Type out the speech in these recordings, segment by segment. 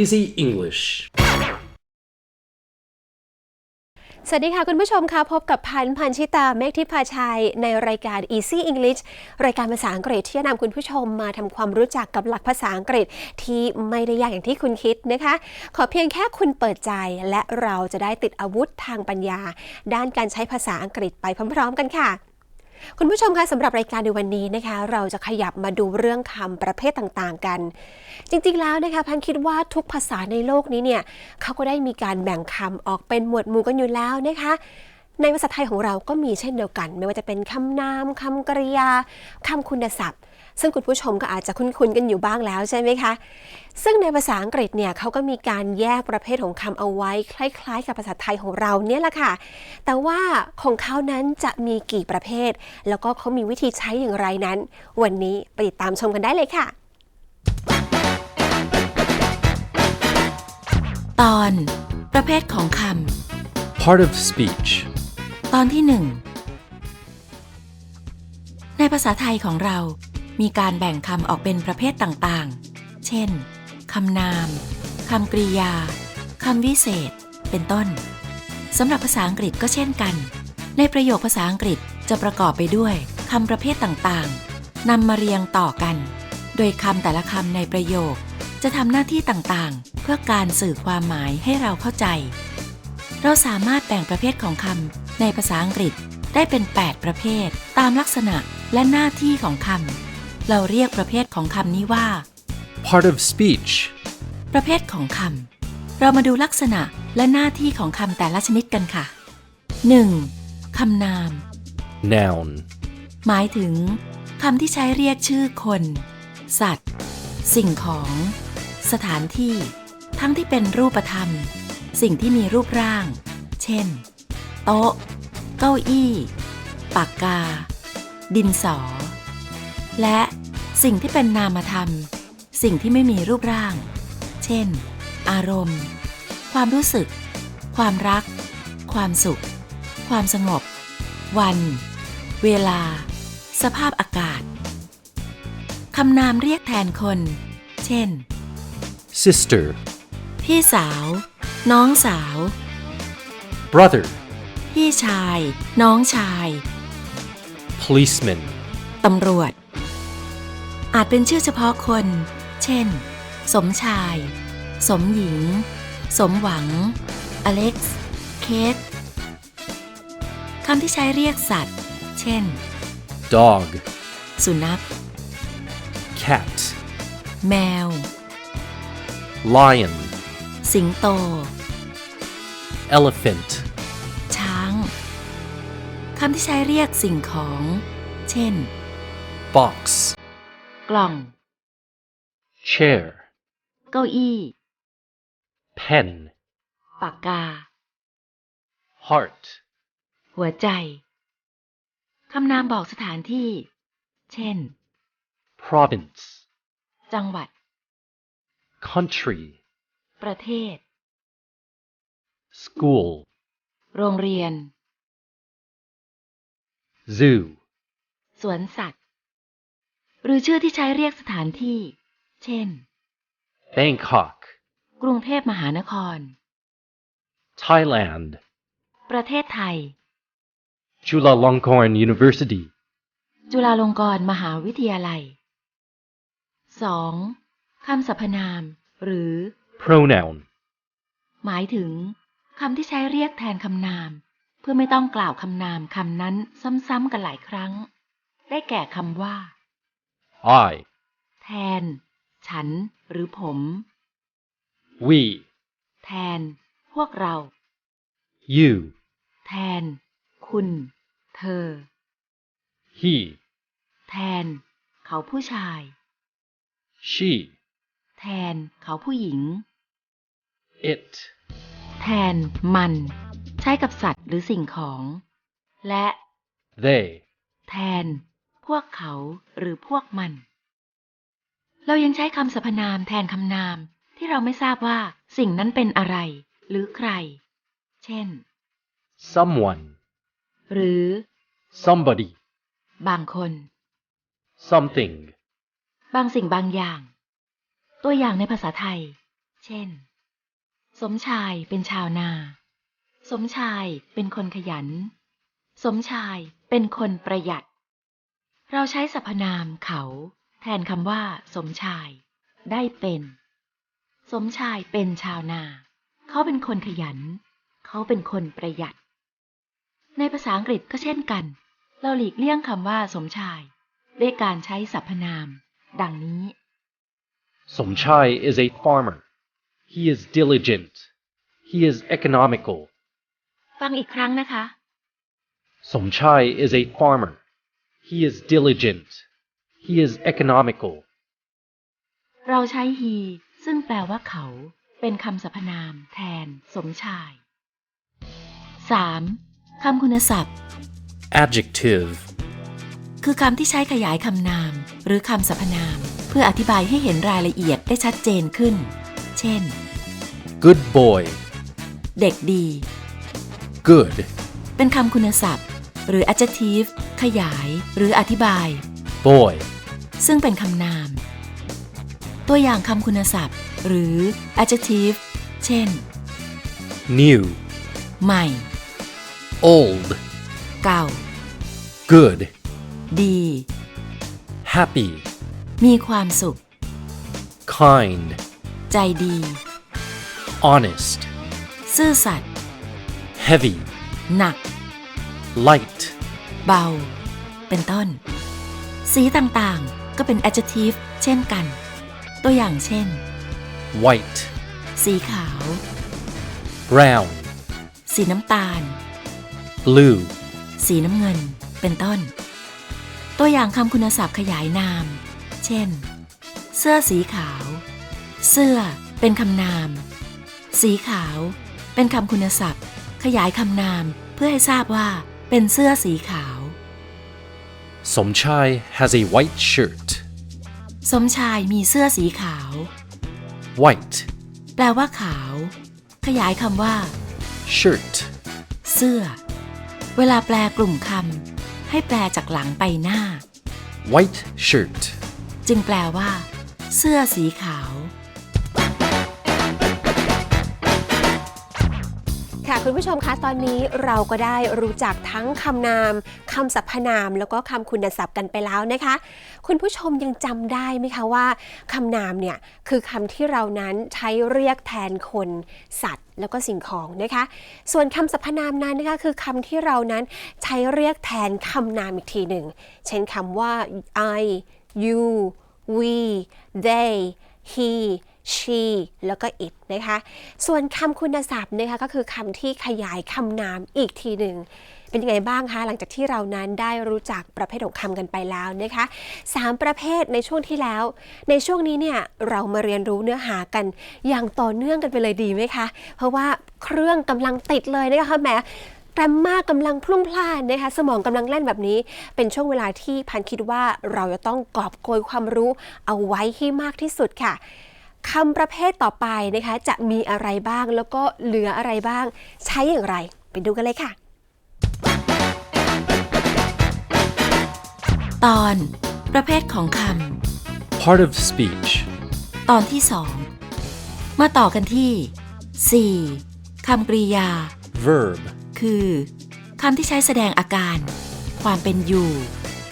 Easy English. สวัสดีค่ะคุณผู้ชมค่ะพบกับพันธ์พันชิตาเมฆทิพาชัย ในรายการ Easy English รายการภาษาอังกฤษที่จะนำคุณผู้ชมมาทำความรู้จักกับหลักภาษาอังกฤษที่ไม่ได้ยากอย่างที่คุณคิดนะคะ ขอเพียงแค่คุณเปิดใจและเราจะได้ติดอาวุธทางปัญญา ด้านการใช้ภาษาอังกฤษไปพร้อม ๆ กันค่ะ คุณผู้ชมคะสำหรับรายการในวันนี้นะคะ เราจะขยับมาดูเรื่องคำประเภทต่างๆกัน จริงๆแล้วนะคะพันคิดว่าทุกภาษาในโลกนี้เนี่ยเขาก็ได้มีการแบ่งคำออกเป็นหมวดหมู่กันอยู่แล้วนะคะในภาษาไทยของเราก็มีเช่นเดียวกัน ไม่ว่าจะเป็นคำนามคำกริยาคำคุณศัพท์ ซึ่งคุณผู้ชมก็อาจจะคุ้นๆกันอยู่บ้างแล้วใช่ไหมคะ ซึ่งในภาษาอังกฤษเนี่ยเขาก็มีการแยกประเภทของคำเอาไว้ คล้าย ๆ กับภาษาไทยของเราเนี่ยแหละค่ะ แต่ว่าของเขานั้นจะมีกี่ประเภท แล้วก็เขามีวิธีใช้อย่างไรนั้น วันนี้ไปติดตามชมกันได้เลยค่ะ ตอน ประเภทของค Part of speech. ำตอนที่หนึ่งในภาษาไทยของเรา มีการแบ่งคำออกเป็นประเภทต่างๆ เช่น คำนาม คำกริยา คำวิเศษ เป็นต้น สำหรับภาษาอังกฤษก็เช่นกัน ในประโยคภาษาอังกฤษจะประกอบไปด้วยคำประเภทต่างๆนำมาเรียงต่อกัน โดยคำแต่ละคำในประโยค จะทำหน้าที่ต่างๆ เพื่อการสื่อความหมายให้เราเข้าใจ เราสามารถแบ่งประเภทของคำในภาษาอังกฤษได้เป็น 8 ประเภท ตามลักษณะและหน้าที่ของคำ เราเรียกประเภทของคำนี้ว่า Part of speech. ประเภทของคำ เรามาดูลักษณะและหน้าที่ของคำแต่ละชนิดกันค่ะ 1. คำนาม Noun. หมายถึงคำที่ใช้เรียกชื่อคน สัตว์ สิ่งของ สถานที่ ทั้งที่เป็นรูปธรรม สิ่งที่มีรูปร่าง เช่น โต๊ะ เก้าอี้ ปากกา ดินสอ และ สิ่งที่เป็นนามธรรม สิ่งที่ไม่มีรูปร่าง เช่น อารมณ์ ความรู้สึก ความรัก ความสุข ความสงบ วัน เวลา สภาพอากาศคำนามเรียกแทนคน เช่น Sister. พี่สาว น้องสาว Brother. พี่ชาย น้องชาย Policeman. ตำรวจ อาจเป็นชื่อเฉพาะคน เช่น สมชาย สมหญิง สมหวัง อเล็กซ์ เคทคำที่ใช้เรียกสัตว์ เช่น Dog. สุนัข Cat. แมว Lion. สิงโต Elephant. ช้าง คำที่ใช้เรียกสิ่งของ เช่น Box. กล่อง Chair. เก้าอี้ Pen. ปากกา Heart. หัวใจ คำนามบอกสถานที่ เช่น Province. จังหวัด Country. ประเทศ School. โรงเรียน Zoo. สวนสัตว์ หรือชื่อที่ใช้เรียกสถานที่ เช่น Bangkok. กรุงเทพมหานคร Thailand. ประเทศไทย Chulalongkorn University. จุฬาลงกรณ์มหาวิทยาลัย 2. คำสรรพนาม หรือ Pronoun. หมายถึงคำที่ใช้เรียกแทนคำนาม เพื่อไม่ต้องกล่าวคำนามคำนั้นซ้ำๆกันหลายครั้ง ได้แก่คำว่า I. แทน ฉัน หรือผม We. แทน พวกเรา You. แทน คุณ เธอ he, แทน เขาผู้ชาย she, แทน เขาผู้หญิง it, แทน มัน ใช้กับสัตว์หรือสิ่งของ และ they, แทน พวกเขาหรือพวกมัน เรายังใช้คำสรรพนามแทนคำนามที่เราไม่ทราบว่าสิ่งนั้นเป็นอะไร หรือใคร เช่น someone, หรือ somebody, บางคน something, บางสิ่งบางอย่าง ตัวอย่างในภาษาไทย เช่น สมชายเป็นชาวนา สมชายเป็นคนขยัน สมชายเป็นคนประหยัด เราใช้สรรพนามเขา แทนคำว่า สมชาย ได้เป็น สมชายเป็นชาวนา เขาเป็นคนขยัน เขาเป็นคนประหยัด ในภาษาอังกฤษก็เช่นกัน เราหลีกเลี่ยงคำว่า สมชาย ด้วยการใช้สรรพนาม ดังนี้ Somchai is a farmer. He is diligent. He is economical. ฟังอีกครั้งนะคะ Somchai is a farmer. He is diligent. He is economical. เราใช้ he ซึ่งแปลว่าเขา เป็นคำสรรพนาม แทน สมชาย 3. คำคุณศัพท์ Adjective. คือคำที่ใช้ขยายคำนาม หรือคำสรรพนาม เพื่ออธิบายให้เห็นรายละเอียดได้ชัดเจนขึ้น เช่น Good boy. เด็กดี Good. เป็นคำคุณศัพท์ หรือ adjective ขยาย หรืออธิบาย Boy. ซึ่งเป็นคำนาม ตัวอย่างคำคุณศัพท์ หรือ adjective เช่น New. ใหม่ Old. เก่า Good. ดี Happy. มีความสุข Kind. ใจดี Honest. ซื่อสัตย์ Heavy. หนัก Light. เบา เป็นต้น สีต่างๆ ก็เป็น adjective เช่นกัน ตัวอย่างเช่น White. สีขาว Brown. สีน้ำตาล Blue. สีน้ำเงิน เป็นต้น ตัวอย่างคำคุณศัพท์ขยายนาม เช่น เสื้อสีขาว เสื้อ เป็นคำนาม สีขาว เป็นคำคุณศัพท์ ขยายคำนามเพื่อให้ทราบว่า เป็นเสื้อสีขาว Somchai has a white shirt. สมชายมีเสื้อสีขาว White. แปลว่าขาว ขยายคำว่า Shirt. เสื้อ เวลาแปลกลุ่มคำให้แปลจากหลังไปหน้า White shirt. จึงแปลว่า เสื้อสีขาว คุณผู้ชมคะตอนนี้เราก็ได้รู้จักทั้งคำนามคำสรรพนาม แล้วก็คำคุณศัพท์กันไปแล้วนะคะ คุณผู้ชมยังจำได้ไหมคะว่าคำนามเนี่ยคือคำที่เรานั้นใช้เรียกแทนคน สัตว์ แล้วก็สิ่งของนะคะ ส่วนคำสรรพนามนั้นนะคะคือคำที่เรานั้นใช้เรียกแทนคำนามอีกทีหนึ่ง เช่นคำว่า I you we they he she แล้วก็ it นะคะ ส่วนคำคุณศัพท์นะคะก็คือคำที่ขยายคำนามอีกทีหนึ่ง เป็นยังไงบ้างคะ หลังจากที่เรานั้นได้รู้จักประเภทของคำกันไปแล้วนะคะสามประเภทในช่วงที่แล้ว ในช่วงนี้เนี่ยเรามาเรียนรู้เนื้อหากันอย่างต่อเนื่องกันไปเลยดีไหมคะ เพราะว่าเครื่องกำลังติดเลยนะคะแหมแกรมมากำลังพลุ่งพล่านนะคะสมองกำลังเล่นแบบนี้ เป็นช่วงเวลาที่พันคิดว่าเราจะต้องกอบโกยความรู้เอาไว้ให้มากที่สุดค่ะ คำประเภทต่อไปนะคะ จะมีอะไรบ้างแล้วก็เหลืออะไรบ้าง ใช้อย่างไร ไปดูกันเลยค่ะ ตอน ประเภทของค Part of speech. ำตอนที่สองมาต่อกันที่ 4. คำกริยา Verb. คือคำที่ใช้แสดงอาการ ความเป็นอยู่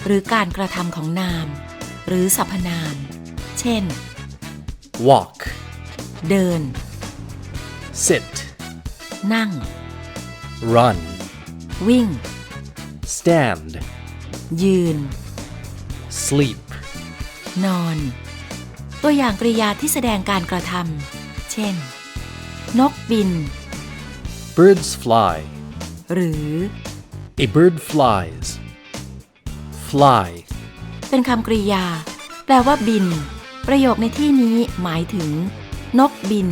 หรือการกระทำของนาม หรือสรรพนาม เช่น Walk. เดิน Sit. นั่ง Run. วิ่ง Stand. ยืน Sleep. นอน ตัวอย่างกริยาที่แสดงการกระทำเช่น นกบิน Birds fly. หรือ A bird flies. Fly. เป็นคำกริยา แปลว่าบิน ประโยคในที่นี้หมายถึง นกบิน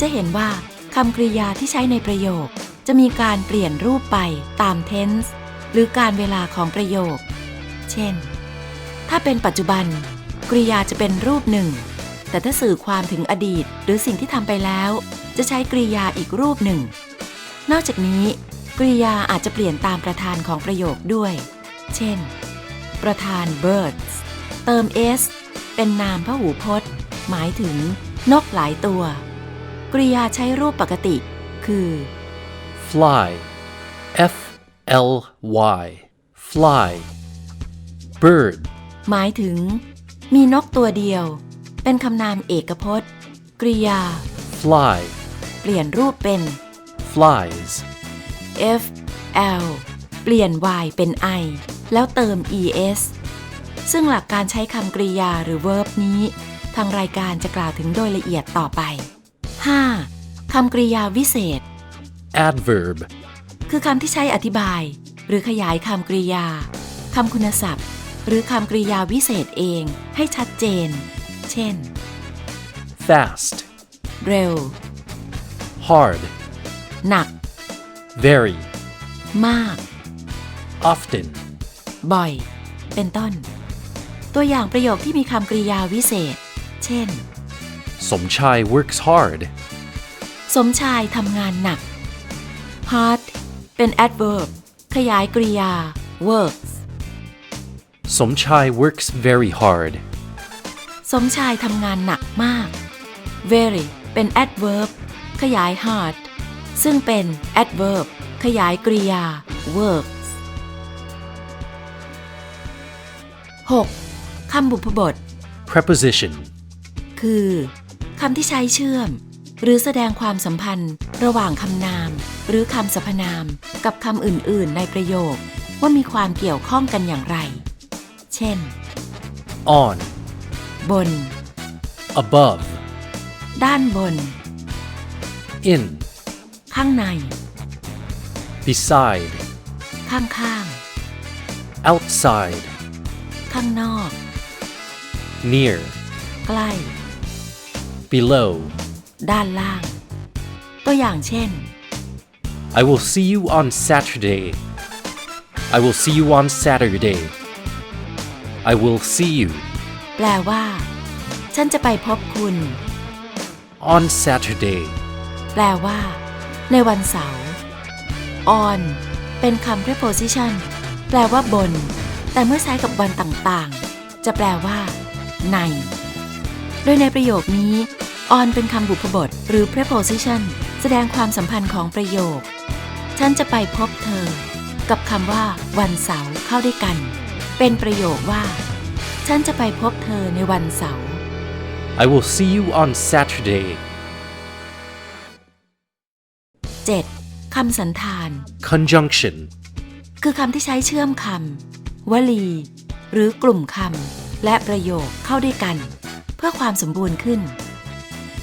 จะเห็นว่าคำกริยาที่ใช้ในประโยค จะมีการเปลี่ยนรูปไปตาม tense หรือการเวลาของประโยค เช่น ถ้าเป็นปัจจุบัน กริยาจะเป็นรูปหนึ่ง แต่ถ้าสื่อความถึงอดีต หรือสิ่งที่ทำไปแล้ว จะใช้กริยาอีกรูปหนึ่ง นอกจากนี้ กริยาอาจจะเปลี่ยนตามประธานของประโยคด้วย เช่น ประธาน birds เติม s เป็นนามพหูพจน์ หมายถึง นกหลายตัว กริยาใช้รูปปกติ คือ Fly. F L Y. Fly. Bird. หมายถึง มีนกตัวเดียว เป็นคำนามเอกพจน์ กริยา Fly. เปลี่ยนรูปเป็น Flies. f l เปลี่ยน y เป็น i แล้วเติม es ซึ่งหลักการใช้คำกริยาหรือ verb นี้ ทางรายการจะกล่าวถึงโดยละเอียดต่อไป 5. คำกริยาวิเศษ Adverb. คือคำที่ใช้อธิบาย หรือขยายคำกริยาคำคุณศัพท์ หรือคำกริยาวิเศษเองให้ชัดเจน เช่น Fast. เร็ว Hard. หนัก Very. มาก Often. บ่อย เป็นต้น ตัวอย่างประโยคที่มีคำกริยาวิเศษ เช่น Somchai works hard. สมชายทำงานหนัก hard เป็น adverb ขยายกริยา works Somchai works very hard. สมชายทำงานหนักมาก very เป็น adverb ขยาย hard ซึ่งเป็น adverb ขยายกริยา works 6. คำบุพบท Preposition. คือคำที่ใช้เชื่อม หรือแสดงความสัมพันธ์ ระหว่างคำนาม หรือคำสรรพนาม กับคำอื่น ๆ ในประโยค ว่ามีความเกี่ยวข้องกันอย่างไร เช่น On. บน Above. ด้านบน In. ข้างใน Beside. ข้างข้าง Outside. ข้างนอก Near. ใกล้ Below. ด้านล่าง ตัวอย่างเช่น I will see you on Saturday. I will see you on Saturday. I will see you แปลว่า ฉันจะไปพบคุณ on Saturday. แปลว่า ในวันเสาร์ on เป็นคำ preposition แปลว่าบน แต่เมื่อใช้กับวันต่างๆ จะแปลว่า ใน โดยในประโยคนี้ on เป็นคำบุพบทหรือ preposition แสดงความสัมพันธ์ของประโยค ฉันจะไปพบเธอ กับคำว่าวันเสาร์เข้าด้วยกัน เป็นประโยคว่า ฉันจะไปพบเธอในวันเสาร์ I will see you on Saturday. 7. คำสันธาน Conjunction. คือคำที่ใช้เชื่อมคำวลี หรือกลุ่มคำ และประโยคเข้าด้วยกัน เพื่อความสมบูรณ์ขึ้น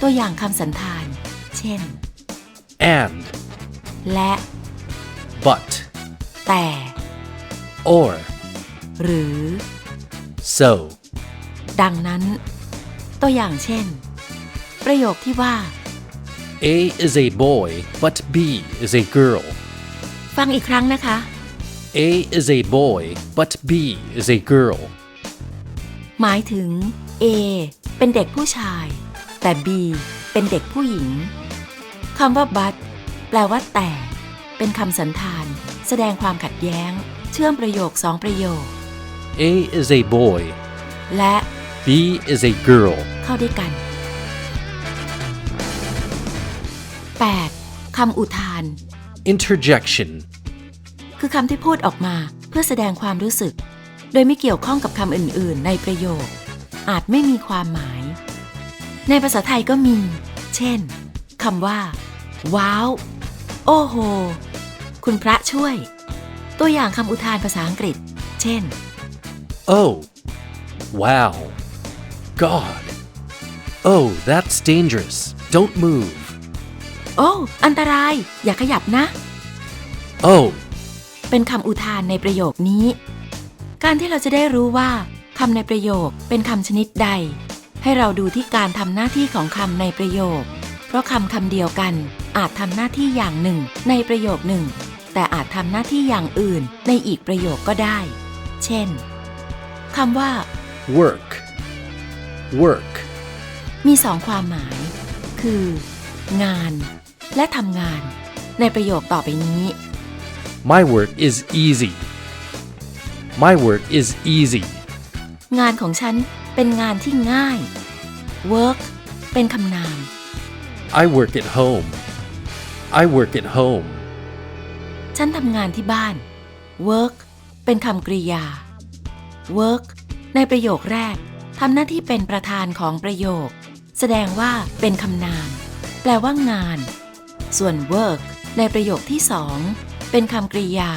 ตัวอย่างคำสันธาน เช่น And. และ But. แต่ Or. หรือ So. ดังนั้น ตัวอย่างเช่น ประโยคที่ว่า A is a boy, but B is a girl. ฟังอีกครั้งนะคะ A is a boy, but B is a girl. หมายถึง A เป็นเด็กผู้ชาย แต่ B เป็นเด็กผู้หญิงคำว่า but แปลว่าแต่ เป็นคำสันธาน แสดงความขัดแย้ง เชื่อมประโยคสองประโยค A is a boy, และ B is a girl. เข้าด้วยกัน 8. คำอุทาน Interjection. คือคำที่พูดออกมาเพื่อแสดงความรู้สึก โดยไม่เกี่ยวข้องกับคำอื่น ๆ ในประโยค อาจไม่มีความหมาย ในภาษาไทยก็มี เช่นคำว่า ว้าว โอ้โห คุณพระช่วย ตัวอย่างคำอุทานภาษาอังกฤษ เช่น Oh. Wow. God. Oh, that's dangerous. Don't move. โอ้ อันตราย อย่าขยับนะ Oh, เป็นคำอุทานในประโยคนี้ การที่เราจะได้รู้ว่าคำในประโยคเป็นคำชนิดใด ให้เราดูที่การทำหน้าที่ของคำในประโยค เพราะคำคำเดียวกัน อาจทำหน้าที่อย่างหนึ่ง ในประโยคหนึ่ง แต่อาจทำหน้าที่อย่างอื่น ในอีกประโยคก็ได้ เช่นคำว่า work. Work. มีสองความหมาย คือ งาน และทำงาน ในประโยคต่อไปนี้ My work is easy. My work is easy. งานของฉันเป็นงานที่ง่าย work เป็นคำนาม I work at home. I work at home. ฉันทำงานที่บ้าน work เป็นคำกริยา work ในประโยคแรกทำหน้าที่เป็นประธานของประโยค แสดงว่าเป็นคำนาม แปลว่างาน ส่วน work ในประโยคที่สองเป็นคำกริยา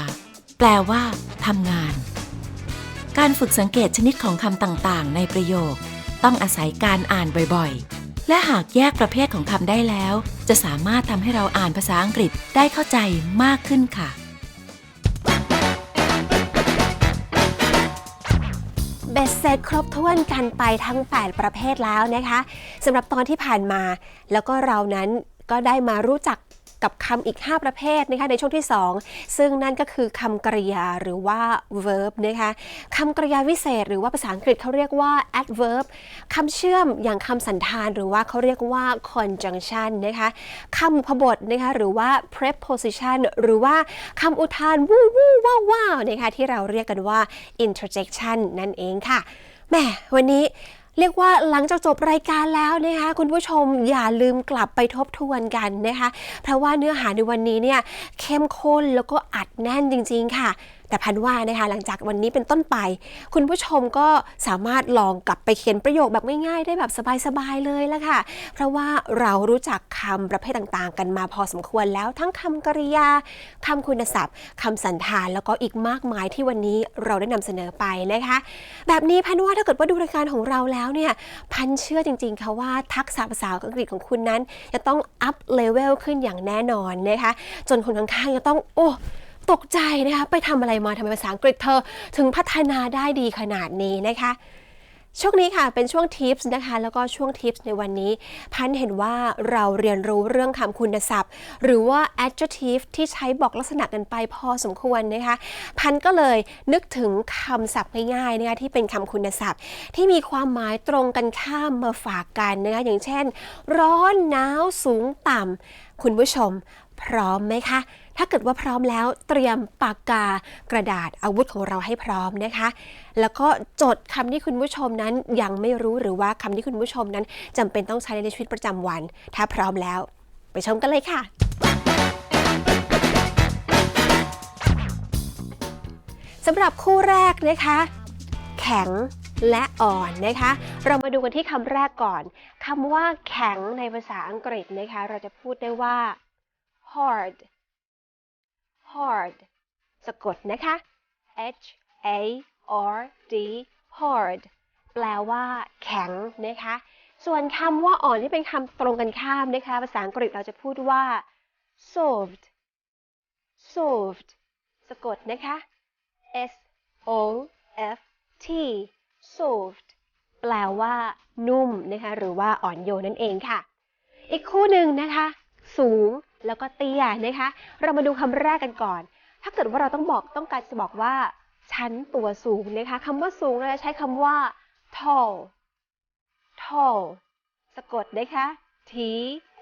แปลว่าทำงาน การฝึกสังเกตชนิดของคำต่างๆ ในประโยค ต้องอาศัยการอ่านบ่อยๆ และหากแยกประเภทของคำได้แล้ว จะสามารถทำให้เราอ่านภาษาอังกฤษได้เข้าใจมากขึ้นค่ะ เบสเซ็ตครบถ้วนกันไปทั้ง 8 ประเภทแล้วนะคะสำหรับตอนที่ผ่านมา แล้วก็เรานั้นก็ได้มารู้จัก กับคำอีก 5 ประเภทนะคะในช่วงที่ 2 ซึ่งนั่นก็คือคำกริยาหรือว่า verb นะคะคำกริยาวิเศษ หรือว่าภาษาอังกฤษเขาเรียกว่า adverb คำเชื่อมอย่างคำสันธานหรือว่าเขาเรียกว่า conjunction นะคะคำพบทนะคะหรือว่า preposition หรือว่าคำอุทานวู้วู้ว้าวว้าวนะคะที่เราเรียกกันว่า interjection นั่นเองค่ะแหมวันนี้ เรียกว่าหลังจากจบรายการแล้วนะคะคุณผู้ชมอย่าลืมกลับไปทบทวนกันนะคะ เพราะว่าเนื้อหาในวันนี้เนี่ยเข้มข้นแล้วก็อัดแน่นจริง ๆ ค่ะ แต่พันว่านะคะหลังจากวันนี้เป็นต้นไป คุณผู้ชมก็สามารถลองกลับไปเขียนประโยคแบบง่ายๆ ได้แบบสบายๆเลยละค่ะ เพราะว่าเรารู้จักคำประเภทต่างๆ กันมาพอสมควรแล้วทั้งคำกริยาคำคุณศัพท์คำสันธานแล้วก็อีกมากมายที่วันนี้เราได้นำเสนอไปนะคะ แบบนี้พันว่าถ้าเกิดว่าดูรายการของเราแล้วเนี่ยพันเชื่อจริงๆค่ะว่าทักษะภาษาอังกฤษของคุณนั้น จะต้องอัพเลเวลขึ้นอย่างแน่นอนนะคะ จนคนข้างๆจะต้องโอ้ ตกใจนะคะไปทำอะไรมาทำไมภาษาอังกฤษเธอ ถึงพัฒนาได้ดีขนาดนี้นะคะช่วงนี้ค่ะเป็นช่วงทิปส์นะคะแล้วก็ช่วงทิปส์ในวันนี้ พันเห็นว่าเราเรียนรู้เรื่องคำคุณศัพท์ หรือว่า adjective ที่ใช้บอกลักษณะกันไปพอสมควรนะคะพันก็เลยนึกถึงคำศัพท์ง่ายๆนะคะที่เป็นคำคุณศัพท์ ที่มีความหมายตรงกันข้ามมาฝากกันนะคะอย่างเช่น ร้อนหนาวสูงต่ำคุณผู้ชม พร้อมไหมคะ ถ้าเกิดว่าพร้อมแล้วเตรียมปากกากระดาษอาวุธของเราให้พร้อมนะคะ แล้วก็จดคำที่คุณผู้ชมนั้นยังไม่รู้หรือว่าคำที่คุณผู้ชมนั้นจำเป็นต้องใช้ในชีวิตประจำวัน ถ้าพร้อมแล้ว ไปชมกันเลยค่ะ สำหรับคู่แรกนะคะ แข็งและอ่อนนะคะ เรามาดูกันที่คำแรกก่อนคำว่าแข็งในภาษาอังกฤษนะคะ เราจะพูดได้ว่า hard hard สะกดนะคะ H A R D hard แปลว่าแข็งนะคะ ส่วนคำว่าอ่อนที่เป็นคำตรงกันข้ามนะคะ ภาษาอังกฤษเราจะพูดว่า soft soft สะกดนะคะ S O F T soft แปลว่านุ่มนะคะ หรือว่าอ่อนโยนนั่นเองค่ะ อีกคู่หนึ่งนะคะ สูง แล้วก็เตี้ยนะคะ เรามาดูคำแรกกันก่อน ถ้าเกิดว่าเราต้องบอกต้องการจะบอกว่าฉันตัวสูงนะคะคำว่าสูงเราจะใช้คำว่า tall tall สะกดนะคะ T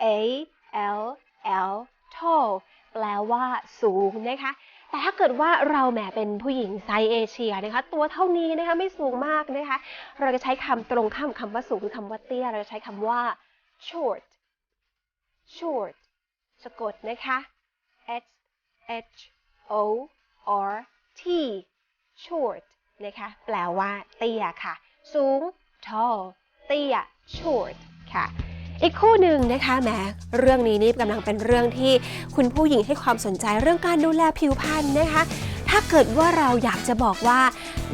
A L L tall แปลว่าสูงนะคะ แต่ถ้าเกิดว่าเราแหมเป็นผู้หญิงไซส์เอเชียนะคะ ตัวเท่านี้นะคะไม่สูงมากนะคะ เราจะใช้คำตรงข้ามคำว่าสูงคือคำว่าเตี้ย เราจะใช้คำว่า short short สะกดนะคะ S H O R T short นะคะ แปลว่าเตี้ยค่ะ สูง tall เตี้ย short ค่ะ อีกคู่หนึ่งนะคะแหมเรื่องนี้นี่กำลังเป็นเรื่องที่คุณผู้หญิงให้ความสนใจเรื่องการดูแลผิวพรรณนะคะ ถ้าเกิดว่าเราอยากจะบอกว่า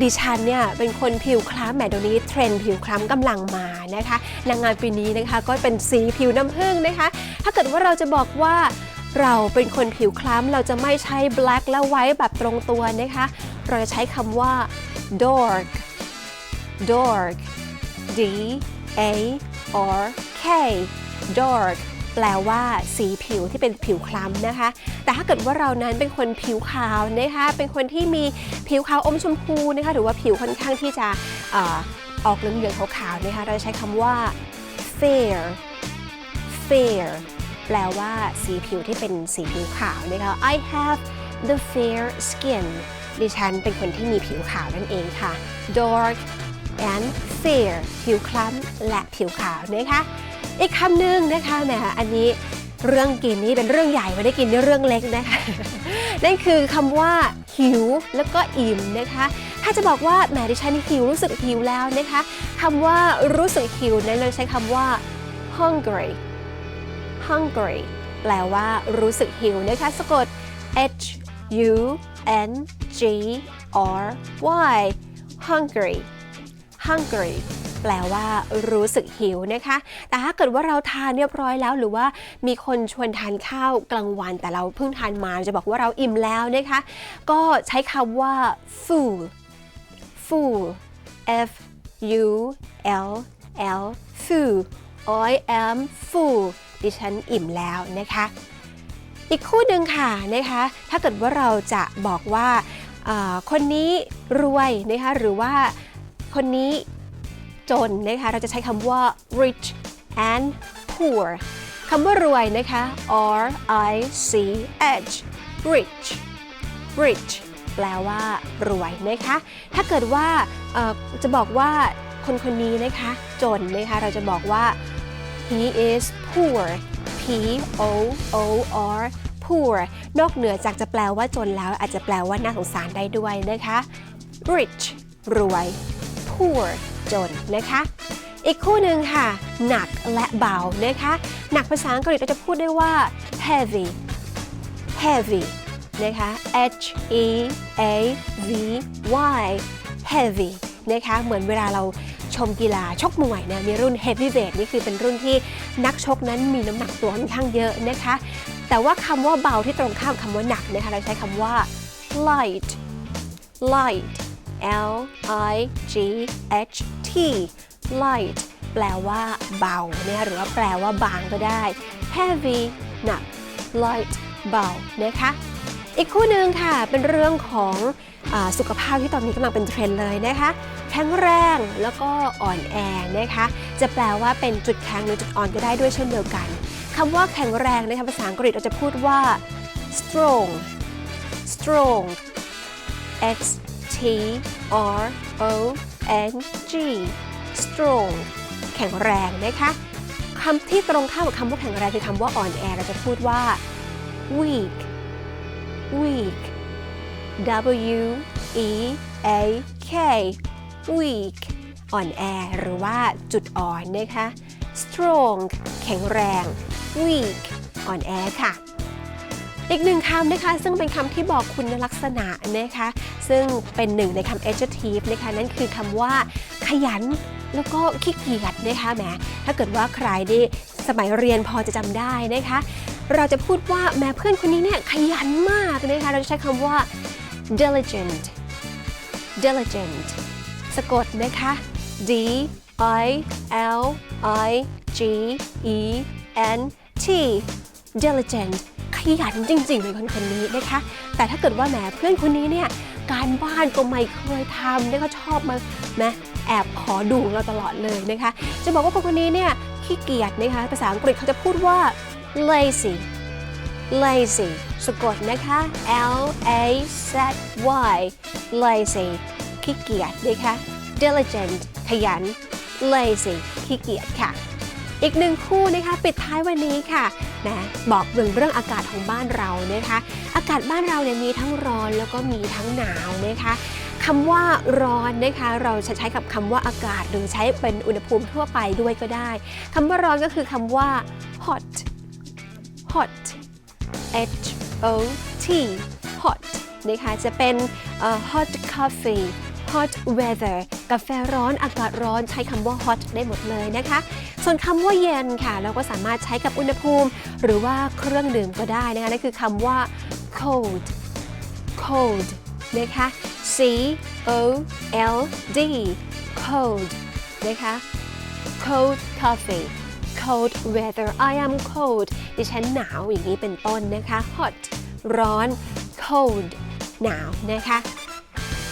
ดิฉันเนี่ยเป็นคนผิวคล้ำแหมเดี๋ยวนี้เทรนด์ผิวคล้ำกำลังมานะคะนางงามปีนี้นะคะก็เป็นสีผิวน้ำผึ้งนะคะ ถ้าเกิดว่าเราจะบอกว่าเราเป็นคนผิวคล้ำเราจะไม่ใช้ black และ white แบบตรงตัวนะคะ เราจะใช้คำว่า dark dark D A R K dark แปลว่าสีผิวที่เป็นผิวคล้ำนะคะ แต่ถ้าเกิดว่าเรานั้นเป็นคนผิวขาวนะคะ เป็นคนที่มีผิวขาวอมชมพูนะคะ หรือว่าผิวค่อนข้างที่จะออออกเหลืองๆขาวๆนะคะ เราจะใช้คำว่า fair fair แปลว่าสีผิวที่เป็นสีผิวขาวนะคะ I have the fair skin ดิฉันเป็นคนที่มีผิวขาวนั่นเองค่ะ dark and fair ผิวคล้ำและผิวขาวนะคะ อีกคำหนึ่งนะคะแหมอันนี้เรื่องกินนี่เป็นเรื่องใหญ่ไม่ได้กินในเรื่องเล็กนะคะ นั่นคือคำว่าหิวแล้วก็อิ่มนะคะ ถ้าจะบอกว่าแหมดิฉันหิวรู้สึกหิวแล้วนะคะคำว่ารู้สึกหิวนั้นเราใช้คำว่า hungry hungry แปลว่ารู้สึกหิวนะคะ สะกด h u n g r y hungry hungry แปลว่ารู้สึกหิวนะคะ แต่ถ้าเกิดว่าเราทานเรียบร้อยแล้ว หรือว่ามีคนชวนทานข้าวกลางวัน แต่เราเพิ่งทานมาจะบอกว่าเราอิ่มแล้วนะคะ ก็ใช้คำว่า full full f u l l full I am full ดิฉันอิ่มแล้วนะคะ อีกคู่หนึ่งค่ะนะคะ ถ้าเกิดว่าเราจะบอกว่าคนนี้รวยนะคะหรือว่า คนนี้จนนะคะเราจะใช้คำว่า rich and poor คำว่ารวยนะคะ R I C H rich rich แปลว่ารวยนะคะ ถ้าเกิดว่าจะบอกว่าคนคนนี้นะคะจนนะคะเราจะบอกว่า he is poor P O O R poor นอกเหนือจากจะแปลว่าจนแล้วอาจจะแปลว่าน่าสงสารได้ด้วยนะคะ rich รวย poor จนนะคะ อีกคู่หนึ่งค่ะ หนักและเบานะคะ หนักภาษาอังกฤษเราจะพูดได้ว่า heavy heavy นะคะ H E A V Y heavy นะคะ เหมือนเวลาเราชมกีฬาชกมวยนะมีรุ่น heavyweight นี่คือเป็นรุ่นที่นักชกนั้นมีน้ำหนักตัวค่อนข้างเยอะนะคะ แต่ว่าคำว่าเบาที่ตรงข้ามคำว่าหนักนะคะ เราใช้คำว่า light light L I G H T light แปลว่าเบาเนะคะหรือว่าแปลว่าบางก็ได้ heavy หนัก light เบานะคะ อีกคู่หนึ่งค่ะเป็นเรื่องของอสุขภาพที่ตอนนี้กำลังเป็นเทรนด์เลยนะคะแข็งแรงแล้วก็อ่อนแอนะคะ จะแปลว่าเป็นจุดแข็งหรือจุดอ่อนก็ได้ด้วยเช่นเดียวกันคำว่าแข็งแรงนะคะภาษาอังกฤษเราจะพูดว่า strong strong X T R O N G strong แข็งแรงนะคะคำที่ตรงข้ามกับคำว่าแข็งแรงคือคำว่าอ่อนแอเราจะพูดว่า weak weak W E A K weak อ่อนแอหรือว่าจุดอ่อนนะคะ strong แข็งแรง weak อ่อนแอค่ะ อีกหนึ่งคำนะคะ ซึ่งเป็นคำที่บอกคุณลักษณะนะคะ ซึ่งเป็นหนึ่งในคำ adjective นะคะนั่นคือคำว่า ขยันแล้วก็ขี้เกียจนะคะแหมถ้าเกิดว่าใครได้สมัยเรียนพอจะจำได้นะคะ เราจะพูดว่าแม้เพื่อนคนนี้เนี่ยขยันมากนะคะเราจะใช้คำว่า diligent diligent สะกดนะคะ D I L I G E N T diligent ขยันจริงๆเลยคนคนนี้นะคะ แต่ถ้าเกิดว่าแหมเพื่อนคนนี้เนี่ยการบ้านก็ไม่เคยทำนะคะชอบมาแมแอบขอดูเราตลอดเลยนะคะ จะบอกว่าคนคนนี้เนี่ยขี้เกียจนะคะ ภาษาอังกฤษเขาจะพูดว่า lazy lazy สะกดนะคะ L A Z Y lazy ขี้เกียจนะคะ diligent ขยัน lazy ขี้เกียจค่ะ อีกหนึ่งคู่นะคะปิดท้ายวันนี้ค่ะนะบอกเรื่องเรื่องอากาศของบ้านเรานะคะ อากาศบ้านเราเนี่ยมีทั้งร้อนแล้วก็มีทั้งหนาวนะคะคำว่าร้อนนะคะเราจะใช้กับคำว่าอากาศหรือใช้เป็นอุณหภูมิทั่วไปด้วยก็ได้คำว่าร้อนก็คือคำว่า hot hot H O T hot นะคะจะเป็น hot coffee hot weather กาแฟร้อนอากาศร้อนใช้คำว่า hot ได้หมดเลยนะคะ ส่วนคำว่าเย็นค่ะ เราก็สามารถใช้กับอุณหภูมิ หรือว่าเครื่องดื่มก็ได้นะคะนั่นคือคำว่า cold cold นะคะ C O L D cold นะคะ cold coffee cold weather I am cold ดิฉันหนาวอย่างนี้เป็นต้นนะคะ hot ร้อน cold หนาวนะคะ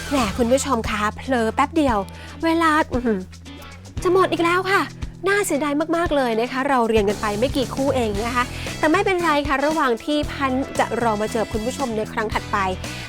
แหมคุณผู้ชมคะเผลอแป๊บเดียว เวลาจะหมดอีกแล้วค่ะ น่าเสียดายมากๆเลยนะคะ เราเรียนกันไปไม่กี่คู่เองนะคะ แต่ไม่เป็นไรค่ะ ระหว่างที่พันจะรอมาเจอคุณผู้ชมในครั้งถัดไป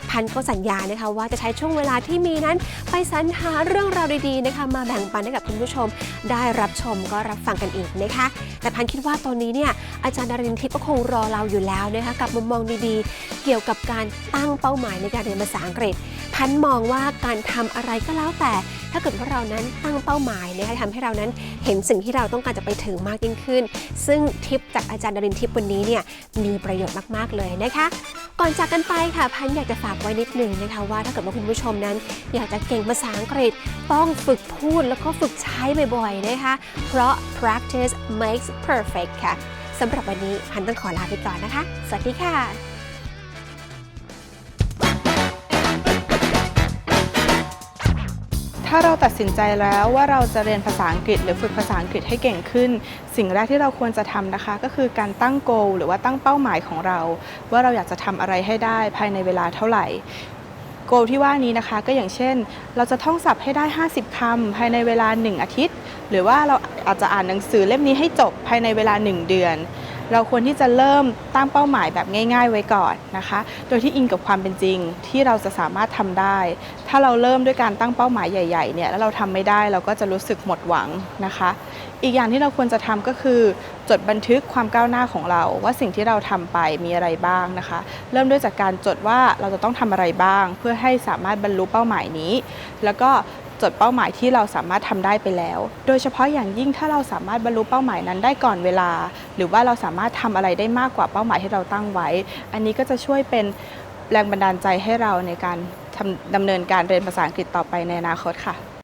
พันก็สัญญานะคะว่าจะใช้ช่วงเวลาที่มีนั้นไปสรรหาเรื่องราวดีๆนะคะ มาแบ่งปันให้กับคุณผู้ชม ได้รับชมก็รับฟังกันอีกนะคะ แต่พันคิดว่าตอนนี้เนี่ยอาจารย์ดารินทิพย์ก็คงรอเราอยู่แล้วนะคะกับมุมมองดีๆ เกี่ยวกับการตั้งเป้าหมายในการเรียนภาษาอังกฤษ พันมองว่าการทำอะไรก็แล้วแต่ ถ้าเกิดว่าเรานั้นตั้งเป้าหมายนะคะทำให้เรานั้นเห็นสิ่งที่เราต้องการจะไปถึงมากยิ่งขึ้น ซึ่งทิปจากอาจารย์ดารินทิพย์วันนี้เนี่ยมีประโยชน์มากๆเลยนะคะ ก่อนจากกันไปค่ะพันอยากจะฝากไว้นิดหนึ่งนะคะว่าถ้าเกิดว่าคุณผู้ชมนั้น อยากจะเก่งภาษาอังกฤษต้องฝึกพูดแล้วก็ฝึกใช้บ่อยๆนะคะ เพราะ practice makes perfect ค่ะสำหรับวันนี้พันต้องขอลาไปก่อนนะคะ สวัสดีค่ะ ถ้าเราตัดสินใจแล้วว่าเราจะเรียนภาษาอังกฤษ หรือฝึกภาษาอังกฤษให้เก่งขึ้น สิ่งแรกที่เราควรจะทำนะคะ ก็คือการตั้ง goal หรือว่าตั้งเป้าหมายของเรา ว่าเราอยากจะทำอะไรให้ได้ภายในเวลาเท่าไหร่โกที่ว่านี้นะคะก็อย่างเช่น เราจะท่องศัพท์ให้ได้ 50คำภายในเวลา 1 อาทิตย์ หรือว่าเราอาจจะอ่านหนังสือเล่มนี้ให้จบภายในเวลา 1 เดือน เราควรที่จะเริ่มตั้งเป้าหมายแบบง่าย ๆ ไว้ก่อนนะคะ โดยที่อิงกับความเป็นจริงที่เราจะสามารถทำได้ ถ้าเราเริ่มด้วยการตั้งเป้าหมายใหญ่ๆเนี่ยแล้วเราทำไม่ได้เราก็จะรู้สึกหมดหวังนะคะ อีกอย่างที่เราควรจะทำก็คือจดบันทึกความก้าวหน้าของเรา ว่าสิ่งที่เราทำไปมีอะไรบ้างนะคะ เริ่มด้วยจากการจดว่าเราจะต้องทำอะไรบ้าง เพื่อให้สามารถบรรลุเป้าหมายนี้ แล้วก็ จดเป้าหมายที่เราสามารถทำได้ไปแล้ว โดยเฉพาะอย่างยิ่งถ้าเราสามารถบรรลุเป้าหมายนั้นได้ก่อนเวลา หรือว่าเราสามารถทำอะไรได้มากกว่าเป้าหมายที่เราตั้งไว้ อันนี้ก็จะช่วยเป็นแรงบันดาลใจให้เราในการดำเนินการเรียนภาษาอังกฤษต่อไปในอนาคตค่ะ